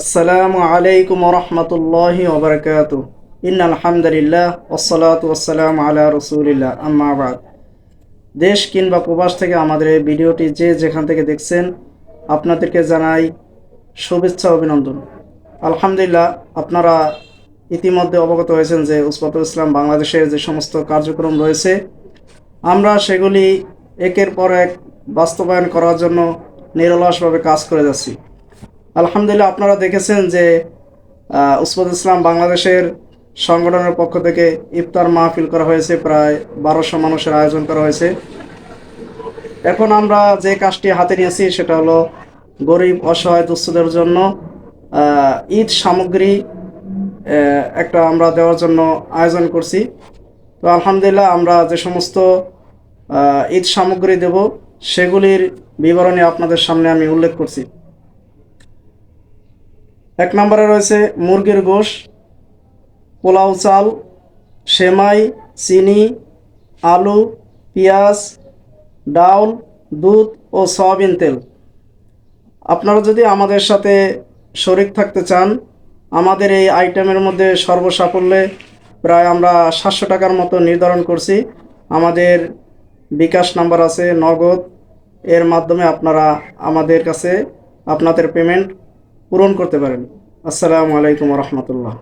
আসসালামু আলাইকুম রহমতুল্লাহি ওবরকাত। ইন আলহামদুলিল্লাহ ওসলাত ওসালাম আলা রসুলিল্লাহ। আম্মাবাদ দেশ কিংবা প্রবাস থেকে আমাদের এই ভিডিওটি যে যেখান থেকে দেখছেন, আপনাদেরকে জানাই শুভেচ্ছা, অভিনন্দন। আলহামদুলিল্লাহ, আপনারা ইতিমধ্যে অবগত হয়েছেন যে উসমাতুল ইসলাম বাংলাদেশের যে সমস্ত কার্যক্রম রয়েছে, আমরা সেগুলি একের পর এক বাস্তবায়ন করার জন্য নিরলসভাবে কাজ করে যাচ্ছি। আলহামদুলিল্লাহ আপনারা দেখেছেন যে আহ, ইসলাম বাংলাদেশের সংগঠনের পক্ষ থেকে ইফতার মাহফিল করা হয়েছে প্রায় বারোশো মানুষের আয়োজন করা হয়েছে। এখন আমরা যে কাজটি হাতে নিয়েছি সেটা হলো গরিব অসহায় দুস্থদের জন্য ঈদ সামগ্রী একটা আমরা দেওয়ার জন্য আয়োজন করছি। তো আলহামদুলিল্লাহ আমরা যে সমস্ত ঈদ সামগ্রী দেব সেগুলির বিবরণী আপনাদের সামনে আমি উল্লেখ করছি। এক নম্বরে রয়েছে মুরগির গোশ, পোলাও চাল, সেমাই, চিনি, আলু, পেঁয়াজ ডাউল দুধ ও সয়াবিন তেল। আপনারা যদি আমাদের সাথে শরিক থাকতে চান, আমাদের এই আইটেমের মধ্যে সর্বসাফল্যে প্রায় আমরা সাতশো টাকার মতো নির্ধারণ করছি। আমাদের বিকাশ নাম্বার আছে নগদ। এর মাধ্যমে আপনারা আমাদের কাছে আপনাদের পেমেন্ট পূরণ করতে পারেন। আসসালামু আলাইকুম রহমতুল্লাহ।